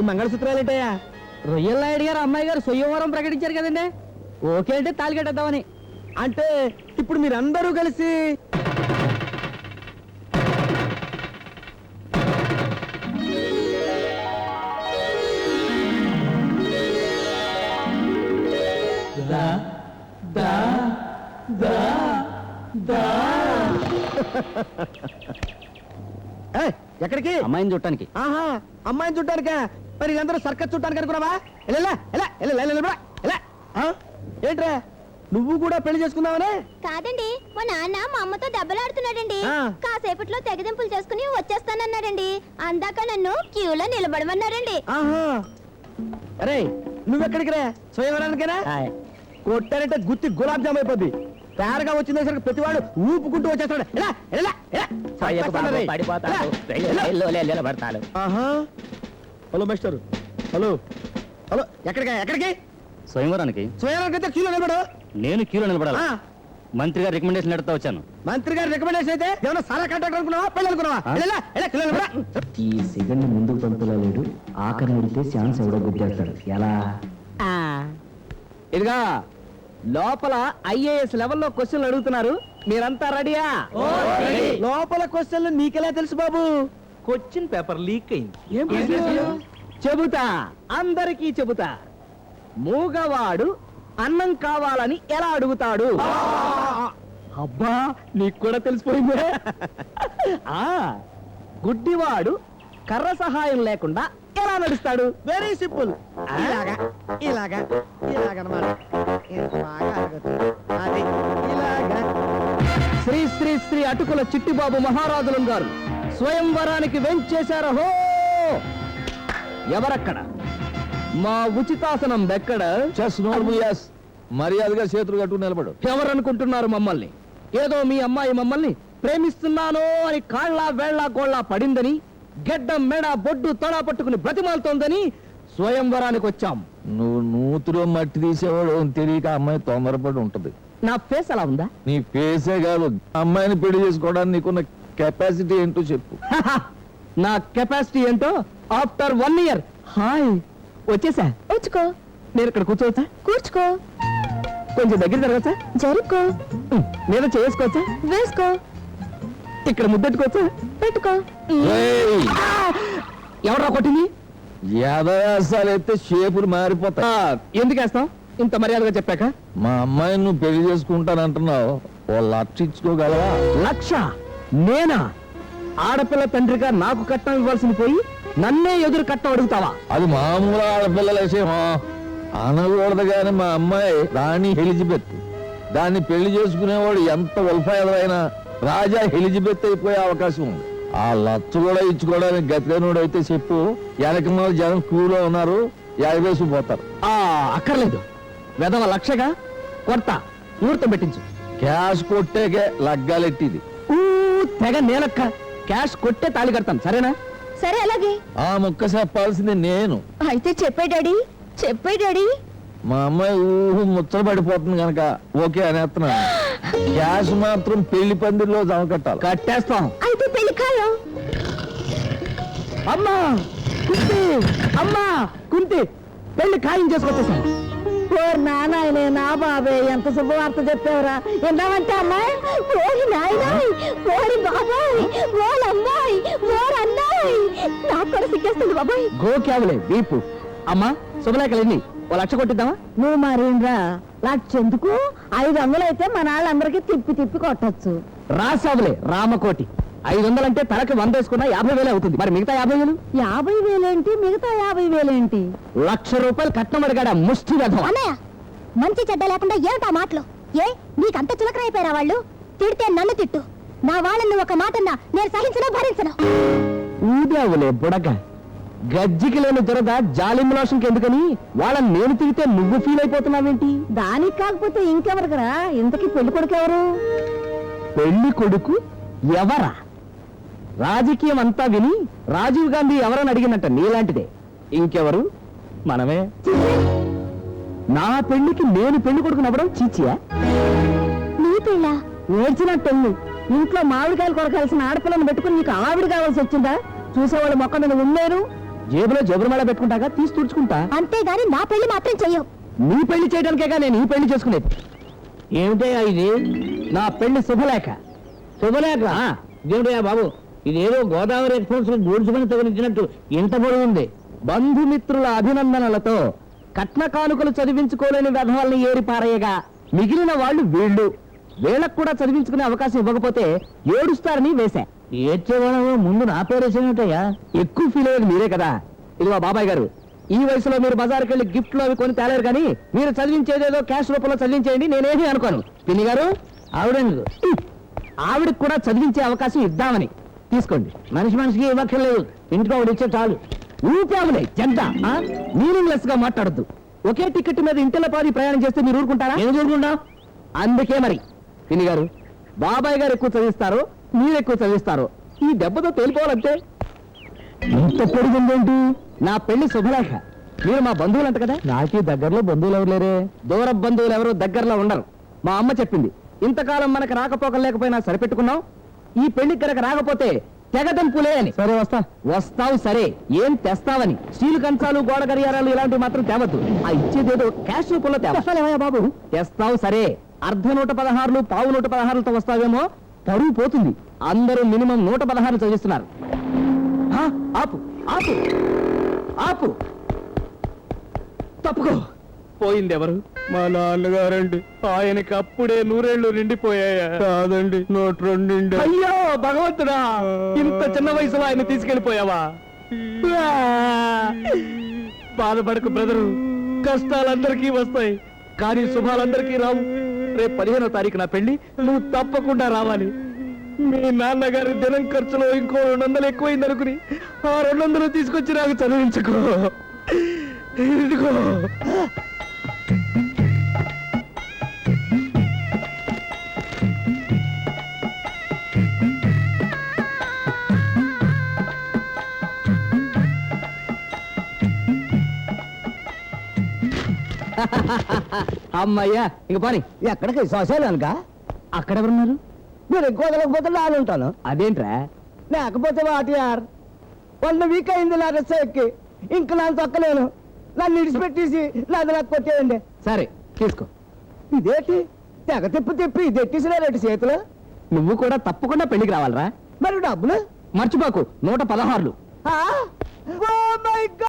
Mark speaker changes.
Speaker 1: ఈ మంగళసూత్రాలు ఏంటయ్యా?
Speaker 2: రొయ్యల నాయుడు గారు అమ్మాయి గారు స్వయంవరం ప్రకటించారు కదండి. ఓకే అంటే తాళి కట్టేద్దామని.
Speaker 1: అంటే ఇప్పుడు మీరందరూ కలిసి ఏయ్, ఎక్కడికి?
Speaker 2: అమ్మాయిని చూడటానికి.
Speaker 1: ఆహా అమ్మాయిని చుట్టానికా మరి అందరూ సర్కస్ చుట్టానికి అనుకున్నావా? ఎలా ఎలా ఎలా ఎలా ఎలా ఎలా ఆ? ఏంట్రా? నువ్వు కూడా పెళ్ళి చేసుకుందావనే
Speaker 3: కాదండి మా నాన్న మా అమ్మతో దెబ్బలాడుతున్నాడండి.
Speaker 1: ఆ.
Speaker 3: కాసేపట్లో తెగదింపులు చేసుకుని వచ్చేస్తానన్నాడండి. అందాక నన్ను క్యూలో నిలబడమన్నాడండి
Speaker 1: అరే నువ్వెక్కడికి రా? స్వయంవరానికేనా? కొట్టారంటే గుత్తి గులాబ్ జామ్ అయిపోద్ది. తయారుగా వచ్చిందేసరికి ప్రతివాడు ఊపుకుంటూ వచ్చేస్తాడు. ఎలా ఎలా ఎలా హలో మాస్టర్. హలో. హలో ఎక్కడికి ఎక్కడికి?
Speaker 2: స్వయంవరానికి.
Speaker 1: స్వయంవరానికి అయితే క్యూలో నిలబడు.
Speaker 2: నేను క్యూలో నిలబడాలి? మంత్రి గారు రికమెండేషన్ ఎడతా వచ్చాను.
Speaker 1: మంత్రి గారి రికమెండేషన్ అయితే ఏమన్నా సారా కాంట్రాక్ట్ అనుకున్నావా? పెళ్ళి అనుకున్నావా? ఎలా ఎలా క్యూలో నిలబడా.
Speaker 4: ఈ సెకండ్ ముందుకు పంపులేడు ఆఖరి వెళ్తే ఛాన్స్ ఎవడో గుర్తేస్తాడు ఎలా?
Speaker 2: ఇదిగా లోపల ఐఏఎస్ లెవెల్లో క్వశ్చన్లు అడుగుతున్నారు. మీరంతా రెడీయా?
Speaker 1: లోపల క్వశ్చన్లు నీకెలా తెలుసు బాబు?
Speaker 5: క్వశ్చన్ పేపర్ లీక్ అయింది?
Speaker 2: చెబుతా. అందరికీ చెబుతా. మూగవాడు అన్నం కావాలని ఎలా అడుగుతాడు? అబ్బా నీకు కూడా తెలిసిపోయిందే. ఆ గుడ్డివాడు కర్ర సహాయం లేకుండా ఎలా నడుస్తాడు?
Speaker 1: వెరీ సింపుల్ ఇలాగా ఇలాగా ఇలాగనమాట. అది ఇలాగా.
Speaker 2: శ్రీ శ్రీ శ్రీ అటుకుల చిట్టిబాబు మహారాజులం గారు స్వయంవరానికి వెంచేశారహో ఎవరక్కడ? మా ఉచితాసనం ఎక్కడ?
Speaker 6: చెస్ మర్యాదగా చేతులు కట్టుకుని నిలబడు.
Speaker 2: ఎవరనుకుంటున్నారు మమ్మల్ని? ఏదో మీ అమ్మాయి మమ్మల్ని ప్రేమిస్తున్నాను అని కాళ్ళ వేళ్ళ గోళ్ళ పడిందని గెడ్డం మెడ బొడ్డు తొడ పట్టుకుని బ్రతిమాలుతోందని స్వయంవరానికి వచ్చాం.
Speaker 6: నువ్వు నూతిలో మట్టి తీసేవాడు తెలియక అమ్మాయి తొందరపడి ఉంటది.
Speaker 2: నా ఫేస్ అలా ఉందా?
Speaker 6: నీ ఫేసే కాదు అమ్మాయిని పెళ్ళి చేసుకోవడానికి నీకున్న కెపాసిటీ ఏంటో చెప్పు.
Speaker 2: నా కెపాసిటీ ఏంటో ఆఫ్టర్ వన్ ఇయర్ హాయ్ వచ్చేసా?
Speaker 3: వచ్చుకో.
Speaker 2: నేను ఇక్కడ కూర్చోవచ్చా?
Speaker 3: కూర్చుకో.
Speaker 2: కొంచెం దగ్గర జరగచ్చా?
Speaker 3: జరుపుకో
Speaker 2: నేను చేసుకోవచ్చా
Speaker 3: వేసుకో.
Speaker 2: ఇక్కడ ముద్దెట్టుకోవచ్చా?
Speaker 3: పెట్టుకో!
Speaker 2: ఎవరా కొట్టింది?
Speaker 6: యాదవ్యాసాలు షేపులు
Speaker 2: ఆ,
Speaker 6: మారిపోతాయి
Speaker 2: ఎందుకు వేస్తాం ఇంత మర్యాదగా చెప్పాక?
Speaker 6: మా అమ్మాయిని నువ్వు పెళ్ళి చేసుకుంటానంటున్నావు. ఓ లక్ష ఇచ్చుకోగలవా?
Speaker 2: లక్ష? నేనా? ఆడపిల్ల తండ్రిగా నాకు కట్నం ఇవ్వాల్సింది పోయి నన్నే ఎదురు కట్నం అడుగుతావా?
Speaker 6: అది మామూలు ఆడపిల్లల విషయం అనకూడదు కానీ మా అమ్మాయి రాణి ఎలిజబెత్. దాన్ని పెళ్ళి చేసుకునేవాడు ఎంత ఉల్ఫాయలైనా రాజా ఎలిజబెత్ అయిపోయే అవకాశం ఉంది. ఆ లచ్చ కూడా ఇచ్చుకోవడానికి గతికనుడు అయితే చెప్పు వెనక మీద జనం క్యూలో ఉన్నారు యాభై పోతారు.
Speaker 2: ఆ అక్కర్లేదు. వెదవ లక్షగా కొడత ముహూర్తం పెట్టించు.
Speaker 6: క్యాష్ కొట్టేకే లగ్గాలెట్టిది.
Speaker 2: ఊ తెగ నేలక్క. క్యాష్ కొట్టే తాళి కడతాను సరేనా?
Speaker 3: సరే అలాగే.
Speaker 6: ఆ ముక్క చెప్పాల్సింది నేను.
Speaker 3: అయితే చెప్పే డాడీ చెప్పే డాడీ.
Speaker 6: మా అమ్మాయి ఊహు ముచ్చట పడిపోతుంది కనుక ఓకే అనేస్తున్నాను. క్యాష్ మాత్రం పెళ్ళి పందిరిలో జమ కట్టాలి.
Speaker 2: కట్టేస్తాం.
Speaker 3: అయితే పెళ్ళి ఖాయం
Speaker 2: అమ్మా కుంతి అమ్మా కుంతి పెళ్ళి ఖాయం
Speaker 7: ఓర్ నానాయనే నా బాబే ఎంత శుభవార్త చెప్పావురా? విన్నావంటే అమ్మాయి
Speaker 3: ఓరి నాయనాయ్ ఓరి బాబాయ్ ఓలమ్మాయ్ ఓరన్నాయ్ నాకు కూడా సిగ్గేస్తుంది బాబాయ్.
Speaker 2: గోక్యావులే వీపు. అమ్మా శుభలేఖలు ఎన్ని ఓ లక్ష కొట్టిద్దామా?
Speaker 7: నువ్వు మరేంరా లక్షెందుకు ఐదు వందలు అయితే మన వాళ్ళందరికీ తిప్పి తిప్పి కొట్టచ్చు.
Speaker 2: రాసావులే రామకోటి. ఐదు వందలంటే తలకి వంద వేసుకున్నా యాభై వేలే అవుతుంది. మరి మిగతా యాభై వేలు?
Speaker 7: యాభై వేలేంటి మిగతా యాభై వేలేంటి?
Speaker 2: లక్ష రూపాయలు కట్నం అడిగాడా ముష్టి రథం
Speaker 3: అన్నయ్య మంచి చెడ్డ లేకుండా ఏమిటా మాటలు? ఏ నీకంత చులకరైపోయారా వాళ్ళు? తిడితే నన్ను తిట్టు. నా వాళ్ళని ఒక మాటన్నా నేను సహించను భరించను.
Speaker 2: ఊదావులే బుడగ. గజ్జికి లేని దురద జాలిం లోషన్కి ఎందుకని? వాళ్ళని నేను తిరిగితే నువ్వు ఫీల్ అయిపోతున్నావేంటి?
Speaker 7: దానికి కాకపోతే ఇంకెవరికరా? ఇంతకీ పెళ్ళి కొడుకు ఎవరు?
Speaker 2: పెళ్ళి కొడుకు ఎవరా? రాజకీయం అంతా విని రాజీవ్ గాంధీ ఎవరని అడిగినట్ట నీలాంటిదే. ఇంకెవరు? మనమే. నా పెళ్ళికి నేను పెళ్ళి కొడుకు నవ్వడం చీచియా?
Speaker 3: నీ పెళ్ళ?
Speaker 7: ఏడ్చినట్టుంది ఇంట్లో మామిడికాయలు కొరకాల్సిన ఆడపిల్లను పెట్టుకుని నీకు ఆవిడ కావాల్సి వచ్చిందా? చూసేవాళ్ళు మొక్క మీద ఉండలేరు
Speaker 2: జేబులో జబురుమాల పెట్టుకుంటాగా తీసి తుడుచుకుంటా?
Speaker 3: అంతేగాని నా పెళ్ళి మాత్రం చెయ్యవు.
Speaker 2: నీ పెళ్ళి చేయడానికేగా నేను ఈ పెళ్ళి చేసుకునేది ఏమిటయ్యా ఇది? నా పెళ్ళి శుభలేఖ. శుభలేఖ? ఇదేమిటయ్యా బాబు ఇదేదో గోదావరి ఎక్స్ప్రెస్లో గూడ్చుకుని తగిలించినట్టు ఇంత పొడవు ఉంది బంధుమిత్రుల అభినందనలతో కట్న కానుకలు చదివించుకోలేని వెధవాల్ని ఏరి పారేయగా మిగిలిన వాళ్ళు వీళ్ళు. వీళ్ళకు కూడా చదివించుకునే అవకాశం ఇవ్వకపోతే ఏడుస్తారని వేశా. ఏడ్చేవాళ్ళ ముందు నా పేరేసేమిటయ్యా ఎక్కువ ఫీల్ అయ్యేది మీరే కదా. ఇదిగో బాబాయ్ గారు ఈ వయసులో మీరు బజార్కి వెళ్ళి గిఫ్ట్లు అవి కొని తేలేరు కానీ మీరు చదివించేదేదో క్యాష్ రూపంలో చదివించేయండి నేనేమీ అనుకోను. పిన్ని గారు ఆవిడెందుకు? ఆవిడకి కూడా చదివించే అవకాశం ఇద్దామని. తీసుకోండి. మనిషి మనిషికి ఇవ్వక్కర్లేదు. ఇంటికి ఆవిడ ఇచ్చే చాలు. ఊపాములే జంట మీనింగ్లెస్గా మాట్లాడద్దు. ఒకే టికెట్ మీద ఇంటిలో పాది ప్రయాణం చేస్తే మీరు ఊరుకుంటారా? నేను ఊరుకుంటా. అందుకే మరి. పిన్ని గారు బాబాయ్ గారు ఎక్కువ చదివిస్తారు మీరు ఎక్కువ చదివిస్తారు. ఈ దెబ్బతో తేలిపోవాలంటే ఇంత పొడిగిందేంటి? నా పెళ్ళి శుభలేఖ. మీరు మా బంధువులు అంట కదా? నాకి దగ్గరలో బంధువులు ఎవరు లేరే? దూర బంధువులు ఎవరు దగ్గరలో ఉండరు. మా అమ్మ చెప్పింది ఇంతకాలం మనకు రాకపోకలు లేకపోయినా సరిపెట్టుకున్నాం ఈ పెళ్ళి కనుక రాకపోతే తెగదంపులే అని. సరే వస్తా. వస్తావు సరే ఏం తెస్తావని. స్టీల్ కంచాలు గోడ గడియారాలు ఇలాంటివి మాత్రం తేవద్దు. ఆ ఇచ్చేదేదో క్యాష్ రూపంలో తేవా. బాబు? తెస్తావు సరే అర్ధ నూట పదహారులు పావు నూట పదహారులతో వస్తావేమో? పరువు పోతుంది. అందరూ మినిమం నూట పదహారులు చదివిస్తున్నారు. ఆ, ఆపు ఆపు ఆపు. తప్పుకో.
Speaker 5: పోయింది ఎవరు మా నాన్నగారండి. ఆయనకి అప్పుడే నూరేళ్ళు నిండిపోయాయా? కాదండి నోట్ రెండు
Speaker 2: అయ్యో భగవంతుడా! ఇంత చిన్న వయసులో ఆయన తీసుకెళ్ళిపోయావా! బాధపడకు బ్రదరు. కష్టాలందరికీ వస్తాయి. కానీ శుభాలందరికీ రావు. రేపు పదిహేనో తారీఖు నా పెళ్ళి నువ్వు తప్పకుండా రావాలి. మీ నాన్నగారి దినం ఖర్చులో ఇంకో రెండు వందలు ఎక్కువైంది అనుకుని ఆ రెండు వందలు తీసుకొచ్చి నాకు చదివించుకో. ఇదిగో. అమ్మయ్యా ఇంక పని.
Speaker 1: ఎక్కడికి? శ్మశానానికా?
Speaker 2: అక్కడ ఎవరున్నారు
Speaker 1: మీరు ఎక్కువ వదలకపోతే నేను ఉంటాను.
Speaker 2: అదేంట్రా?
Speaker 1: లేకపోతే వాటి యార్ వన్ వీక్ అయింది నా డ్రెస్ ఎక్కి. ఇంక నన్ను తొక్కలేను నన్ను ఇడిచిపెట్టేసి నాది నాకు కొట్టేయండి
Speaker 2: సరే తీసుకో.
Speaker 1: ఇదేంటి? తెగ తిప్పి తిప్పి ఇది ఎట్టేసినారేంటి చేతిలో?
Speaker 2: నువ్వు కూడా తప్పకుండా పెళ్ళికి రావాలరా.
Speaker 1: మరి డబ్బులు?
Speaker 2: మర్చిపోకు నూట పదహారులు.
Speaker 1: ఆ?